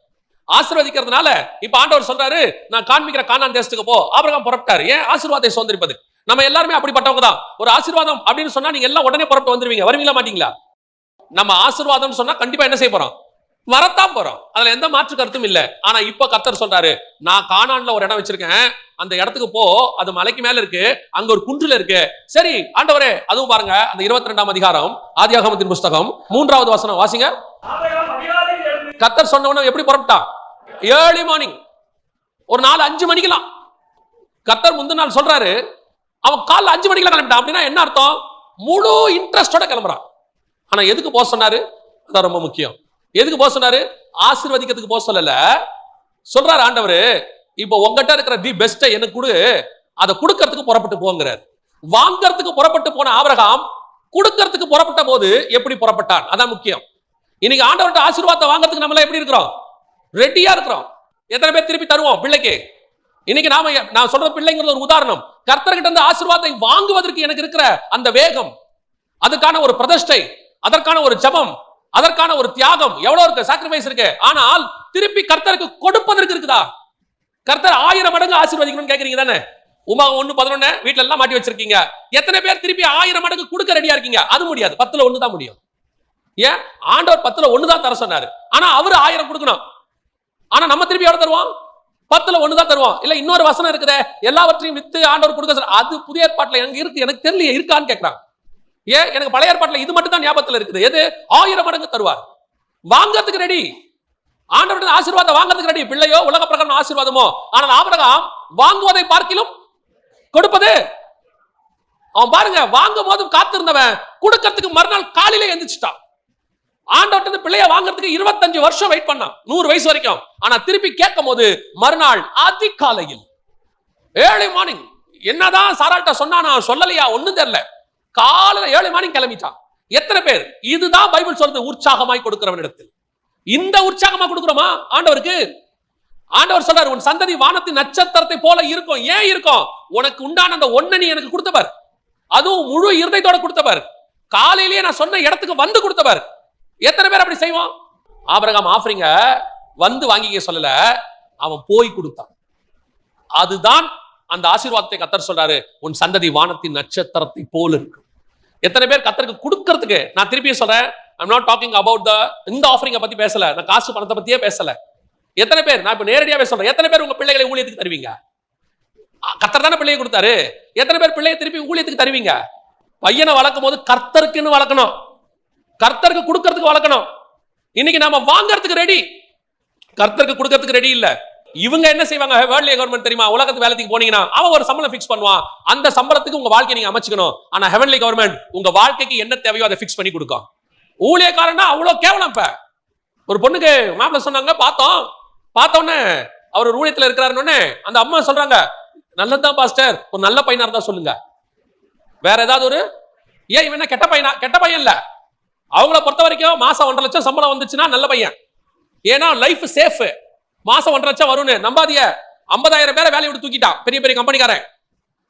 ஆசீர்வதிக்கிறதுனால இப்ப ஆண்டவர் சொல்றாரு நான் காண்பிக்கிற காணான் தேசத்துக்கு போ. ஆபிரகாம் புறப்பட்டாரு. ஏன் ஆசீர்வாதத்தை சுதந்திரிப்பது நம்ம எல்லாருமே அப்படிப்பட்டவங்க தான். ஒரு ஆசீர்வாதம் அப்படின்னு சொன்னா நீங்க எல்லாம் உடனே புறப்பட்டு வந்துருவீங்க. வருவீங்களா மாட்டீங்களா? நம்ம ஆசீர்வாதம் சொன்னா கண்டிப்பா என்ன செய்ய போறோம்? வரத்தான் போறோம். அதுல எந்த மாற்று கருத்தும் இல்ல. ஆனா இப்ப கத்தர் சொல்றாரு நான் காணான்ல ஒரு இடம் வச்சிருக்கேன். அந்த இடத்துக்கு போ. அது மலைக்கு மேல இருக்கு. அங்க ஒரு குன்றுல இருக்கு. சரி ஆண்டவரே அதுவும் பாருங்க. அந்த இருபத்தி ரெண்டாம் அதிகாரம் ஆதியாகமத்தின் புஸ்தகம் மூன்றாவது வசனம். வாசிங்க. கத்தர் சொன்னவன எப்படி புறப்பட்டான்? ஏர்லி மார்னிங் ஒரு நாலு அஞ்சு மணிக்கெல்லாம். கத்தர் முந்தின நாள் சொல்றாரு அவன் காலைல அஞ்சு மணிக்கெல்லாம் கிளம்பிட்டான். அப்படின்னா என்ன அர்த்தம்? முழு இன்ட்ரெஸ்டோட கிளம்புறான். ஆனா எதுக்கு போக சொன்னாரு? அதான் ரொம்ப முக்கியம். எதுக்கு போக சொன்னாரு? ஆசீர்வதிக்கிறதுக்கு போக சொல்லல. சொல்றாரு ஆண்டவர் இப்போ உங்ககிட்ட இருக்கிற தி பெஸ்ட்டை எனக்கு கொடு. அதை கொடுக்கறதுக்கு புறப்பட்டு போங்கிறார். வாங்கறதுக்கு புறப்பட்டு போன ஆபரகாம் கொடுக்கறதுக்கு புறப்பட்ட போது எப்படி புறப்பட்டான்? அதான் முக்கியம். இன்னைக்கு ஆண்டவர்கிட்ட ஆசீர்வாதத்தை வாங்குறதுக்கு நம்மள எப்படி இருக்கிறோம்? ரெடியா இருக்கிறோம். எத்தனை பேர் திருப்பி தருவோம் பிள்ளைக்கு? இன்னைக்கு நாம நான் சொல்ற பிள்ளைங்கிறது ஒரு உதாரணம். கர்த்தர்கிட்ட இருந்து ஆசீர்வாதத்தை வாங்குவதற்கு எனக்கு இருக்கிற அந்த வேகம் அதுக்கான ஒரு பிரதிஷ்டை அதற்கான ஒரு ஜெபம் அதற்கான ஒரு தியாகம் எவ்வளவு இருக்கு? சாக்ரிஃபைஸ் இருக்கு. ஆனால் திருப்பி கர்த்தருக்கு கொடுப்பதற்கு இருக்குதா? கர்த்தர் ஆயிரம் மடங்கு ஆசீர்வதிக்கணும்னு கேக்குறீங்க தானே? உமா ஒண்ணு பதினொன்னு வீட்ல எல்லாம் மாட்டி வச்சிருக்கீங்க. எத்தனை பேர் திருப்பி ஆயிரம் மடங்கு கொடுக்க ரெடியா இருக்கீங்க? அது முடியாது. பத்துல ஒண்ணு தான் முடியும். ஏன்? ஆண்டவர் பத்துல ஒன்று தான் தர சொன்னாரு. ஆனா அவர் ஆயிரம் கொடுக்கணும். ஆனா நம்ம திருப்பி எவ்வளோ தருவோம்? பத்துல தான் தருவான் இல்ல இன்னொரு வசனம் இருக்குதே. எல்லாவற்றையும் வித்து ஆண்டவர் கொடுக்க சொல்ற அது புதிய ஏற்பாட்டில் எனக்கு இருக்கு? எனக்கு தெரியல இருக்கான்னு கேட்குறாங்க ஏன்? எனக்கு பழைய ஏற்பாட்டில் இது மட்டும் தான் ஞாபகத்துல இருக்குது. எது? ஆயிரம் மடங்கு தருவார். வாங்கறதுக்கு ரெடி ஆண்டவருடைய ஆசீர்வாதம் வாங்குறதுக்கு ரெடி பிள்ளையோ உலக பிரகடன ஆசீர்வாதமோ? ஆனால் ஆபரகம் வாங்குவதை பார்க்கிலும் கொடுப்பது. அவன் பாருங்க வாங்கும் போதும் காத்திருந்தவன் கொடுக்கறதுக்கு மறுநாள் காலையில எந்திரிச்சிட்டான். ஆண்டவர்கிட்ட பிள்ளைய வாங்குறதுக்கு இருபத்தஞ்சு வருஷம் வெயிட் பண்ணான். நூறு வயசு வரைக்கும். ஆனா திருப்பி கேட்கும் போது மறுநாள் அதிகாலையில் ஏழை மார்னிங் என்னதான் சாராட்ட சொன்னா நான் சொல்லலையா? ஒண்ணும் தெரியல. காலையில ஏழு மார்னிங் கிளம்பிட்டான். எத்தனை பேர்? இதுதான் பைபிள் சொல்றது உற்சாகமாய் கொடுக்கிறவனிடத்தில். இந்த உற்சாகமா கொடுக்கிறோமா? ஆண்டவருக்கு? ஆண்டவர் சொல்றாரு உன் சந்ததி வானத்தின் நட்சத்திரத்தை போல இருக்கும். ஏன் இருக்கும்? உனக்கு உண்டான அந்த ஒன்ன நீ எனக்கு கொடுத்தவர். அதுவும் முழு இருதயத்தோட கொடுத்தவர். காலையிலேயே நான் சொன்ன இடத்துக்கு வந்து கொடுத்தவர். எத்தனை பேர் அப்படி செய்வான்? ஆபரகாம் ஆஃபரிங்க வந்து வாங்கிக்க சொல்லல அவன் போய் கொடுத்தான். அதுதான் அந்த ஆசீர்வாதத்தை கத்தர் சொல்றாரு உன் சந்ததி வானத்தின் நட்சத்திரத்தை போல இருக்கும். எத்தனை பேர் கத்தருக்கு கொடுக்கறதுக்கு நான் திருப்பியும் சொல்றேன் I'm not talking about the இந்த ஆஃபரிங்கை பத்தி பேசல நான் காசு பணத்தை பத்தியே பேசல. எத்தனை பேர் நான் இப்ப நேரடியாவே சொல்றேன் எத்தனை பேர் உங்க பிள்ளைகளை ஊழியத்துக்கு தருவீங்க? கத்தர் தானே பிள்ளையை கொடுத்தாரு. எத்தனை பேர் பிள்ளையை திருப்பி ஊழியத்துக்கு தருவீங்க? பையனை வளர்க்கும் போது கர்த்தருக்குன்னு வளர்க்கணும். கர்த்தருக்கு கொடுக்கறதுக்கு வளர்க்கணும். இன்னைக்கு நாம வாங்கறதுக்கு ரெடி கர்த்தருக்கு கொடுக்கறதுக்கு ரெடி இல்ல. இவங்க என்ன செய்வாங்க? வேர்ல்ட் கவர்மெண்ட் தெரியுமா? உலகத்து வேலைக்கு போனீங்கன்னா அவன் ஒரு சம்பளம் ஃபிக்ஸ் பண்ணுவான். அந்த சம்பளத்துக்கு உங்க வாழ்க்கையை நீங்க அமைச்சுக்கணும். ஆனா ஹெவன்லி கவர்மெண்ட் உங்க வாழ்க்கைக்கு என்ன தேவையோ அதை ஃபிக்ஸ் பண்ணி கொடுக்கும். ஊழியக்காரன்னா அவ்வளவு கேவலம் இப்ப. ஒரு பொண்ணுக்கு மாப்பிள்ள சொன்னாங்க பார்த்தோம். பார்த்தோன்னே அவர் ஊழியத்தில் இருக்கிறாருன்னு அந்த அம்மா சொல்றாங்க நல்லதுதான் பாஸ்டர் ஒரு நல்ல பையனா இருந்தா சொல்லுங்க. வேற ஏதாவது ஒரு ஏன் இவன் கெட்ட பையனா? கெட்ட பையன் இல்லை. அவங்கள பொறுத்த வரைக்கும் மாசம் ஒன்றரை லட்சம் சம்பளம் வந்துச்சுன்னா நல்ல பையன். ஏன்னா லைஃப் சேஃப் மாசம் ஒன்றரை லட்சம் வரும்னு நம்பாதிய ஐம்பதாயிரம் பேரை வேலையை விட்டு தூக்கிட்டான் பெரிய பெரிய கம்பெனிக்காரன்.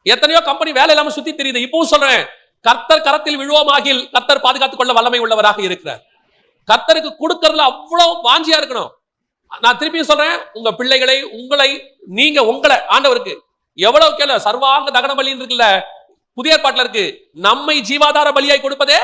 எத்தனையோ கம்பெனி வேலை இல்லாம சுத்தி தெரியுது. இப்பவும் சொல்றேன் கர்த்தர் கரத்தில் விழுவோமாகில் கர்த்தர் பாதுகாத்துக் கொள்ள வல்லமை உள்ளவராக இருக்கிறார். கர்த்தருக்கு கொடுக்கறதுல அவ்வளவு வாஞ்சியா இருக்கணும். நான் திருப்பியும் சொல்றேன் உங்க பிள்ளைகளை உங்களை நீங்க உங்களை ஆண்டவருக்கு எவ்வளவு கேள்வி சர்வாங்க தகன பலின்னு இருக்குல்ல புதிய ஏற்பாட்டுல இருக்கு. நம்மை ஜீவாதார பலியாய் கொடுப்பதே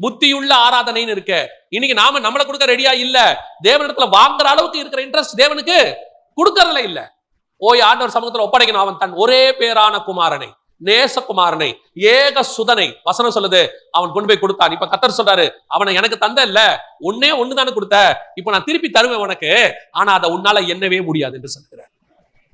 புத்தியுள்ள ஆராதனைன்னு இருக்கு. இன்னைக்கு நாம நம்மள கொடுக்க ரெடியா இல்ல. தேவனிடத்துல வாங்குற அளவுக்கு இருக்கிற இன்ட்ரெஸ்ட் தேவனுக்கு கொடுக்கறதுல இல்ல. ஓய் ஆண்டவர் சமூகத்துல ஒப்படைக்கணும். அவன் தன் ஒரே பேரான குமாரனை நேசகுமாரனை ஏக சுதனை. வசனம் சொல்லுது அவன் கொண்டு போய் கொடுத்தான். இப்ப கத்தர் சொல்றாரு அவனை எனக்கு தந்த இல்ல. ஒன்னே ஒண்ணு தானே கொடுத்த. இப்ப நான் திருப்பி தருவேன் உனக்கு. ஆனா அதை உன்னால எண்ணவே முடியாது என்று சொல்கிறார்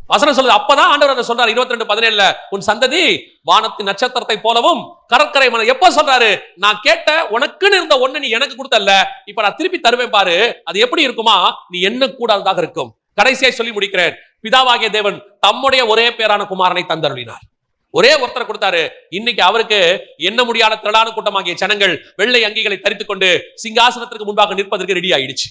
வசனம் சொல்லுது அப்பதான் ஆண்டவர் அதை சொல்றாரு. இருபத்தி ரெண்டு பதினேழுல உன் சந்ததி வானத்தின் நட்சத்திரத்தை போலவும் கடற்கரை மலை எப்ப சொல்றாரு? நான் கேட்ட உனக்குன்னு இருந்த ஒண்ணு நீ எனக்கு கொடுத்தல்ல. இப்ப நான் திருப்பி தருவேன் பாரு. அது எப்படி இருக்குமா? நீ என்ன கூடாததாக இருக்கும். கடைசியை சொல்லி முடிக்கிறேன். பிதாவாகிய தேவன் தம்முடைய ஒரே பேரான குமாரனை தந்தருளினார். ஒரே ஒருத்தரை கொடுத்தாரு. இன்னைக்கு அவருக்கு என்ன முடியாத திரளான கூட்டமாகிய ஜனங்கள் வெள்ளை அங்கிகளை தரித்துக் கொண்டு சிங்காசனத்திற்கு முன்பாக நிற்பதற்கு ரெடி ஆயிடுச்சு.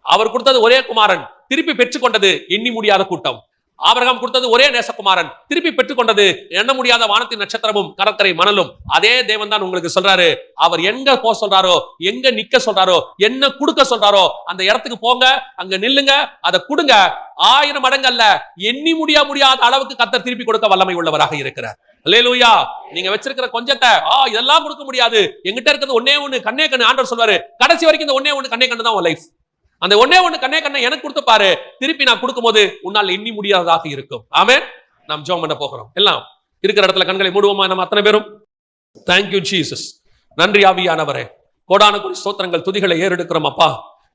அவர் கொடுத்தது ஒரே குமாரன். திருப்பி பெற்றுக்கொண்டது எண்ணி முடியாத கூட்டம். ஆபரகம் கொடுத்தது ஒரே நேசகுமாரன். திருப்பி பெற்றுக்கொண்டது எண்ண முடியாத வானத்தின் நட்சத்திரமும் கடற்கரை மணலும். அதே தேவன் தான் உங்களுக்கு சொல்றாரு. அவர் எங்க போக சொல்றாரோ எங்க நிக்க சொல்றாரோ என்ன கொடுக்க சொல்றாரோ அந்த இடத்துக்கு போங்க அங்க நில்லுங்க அதை கொடுங்க. ஆயிரம் மடங்கு அல்ல எண்ணி முடியா முடியாத அளவுக்கு கத்தர் திருப்பி கொடுக்க வல்லமை உள்ளவராக இருக்கிறார். அல்லேலூயா நீங்க வச்சிருக்கிற கொஞ்சத்தை ஆ இதெல்லாம் கொடுக்க முடியாது. எங்கிட்ட இருக்கிறது ஒன்னே ஒண்ணு கண்ணே கண்ணு. ஆண்டவர் சொல்வாரு கடைசி வரைக்கும் இந்த ஒன்னே ஒண்ணு கண்ணே கண்ணு தான் உன் லைஃப் அந்த ஒன்னே ஒண்ணு கண்ணே கண்ணை எனக்கு கொடுத்து பாரு. திருப்பி நான் கொடுக்கும்போது உன்னால் எண்ணி முடியாததாக இருக்கும். ஆமே நாம் ஜோம் பண்ண போகிறோம். எல்லாம் இருக்கிற இடத்துல கண்களை மூடுவோமா? நம்ம அத்தனை பேரும். தேங்க்யூ ஜீசஸ் நன்றி ஆவியானவரே. கோடான குறி சோத்திரங்கள் துதிகளை ஏறெடுக்கிறோம் அப்பா.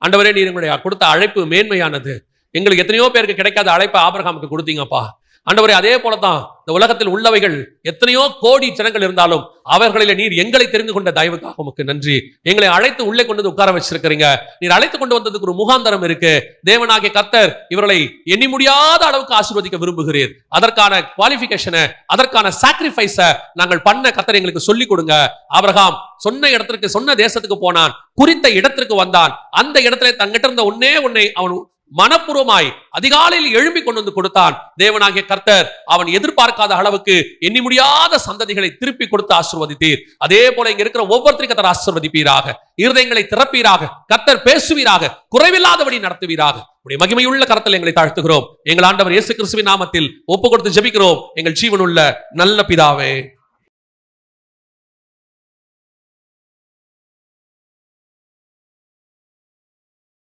அண்டவரே நீர் எங்களுடைய கொடுத்த அழைப்பு மேன்மையானது. எங்களுக்கு எத்தனையோ பேருக்கு கிடைக்காத அழைப்பை ஆபரகாமுக்கு கொடுத்தீங்கப்பா ஆண்டவரே அதே போலதான் இந்த உலகத்தில் உள்ளவைகள் எத்தனையோ கோடி ஜனங்கள் இருந்தாலும் அவர்களில் நீர் எங்களை தெரிந்து கொண்ட தயவுக்காக உமக்கு நன்றி. எங்களை அழைத்து உள்ளே கொண்டு வந்து உட்கார வச்சிருக்கிறீங்க. நீர் அழைத்து கொண்டு வந்ததுக்கு ஒரு முகாந்தரம் இருக்கு. தேவனாகிய கர்த்தர் இவர்களை எண்ணி முடியாத அளவுக்கு ஆசீர்வதிக்க விரும்புகிறீர். அதற்கான குவாலிபிகேஷனை அதற்கான சாக்ரிஃபைஸ நாங்கள் பண்ண கர்த்தர் எங்களுக்கு சொல்லிக் கொடுங்க. அவர்காம் சொன்ன இடத்திற்கு சொன்ன தேசத்துக்கு போனான் குறித்த இடத்திற்கு வந்தான். அந்த இடத்துல தங்கிட்ட இருந்த ஒன்னே உன்னை அவன் மனப்பூர்வமாய் அதிகாலையில் எழும்பி கொண்டு வந்து கொடுத்தான். தேவனாகிய கர்த்தர் அவன் எதிர்பார்க்காத அளவுக்கு எண்ணி முடியாத சந்ததிகளை திருப்பி கொடுத்து ஆசிர்வதித்தீர். அதே போல இங்க இருக்கிற ஒவ்வொருத்தரையும் கத்தர் ஆசிர்வதிப்பீராக. இருதயங்களை திறப்பீராக. கர்த்தர் பேசுவீராக. குறைவில்லாதபடி நடத்துவீராக. உடைய மகிமையுள்ள கரத்தில் எங்களை தாழ்த்துகிறோம். எங்கள் ஆண்டவர் இயேசு கிறிஸ்துவின் நாமத்தில் ஒப்பு கொடுத்து ஜெபிக்கிறோம். எங்கள் ஜீவனுள்ள நல்ல பிதாவே.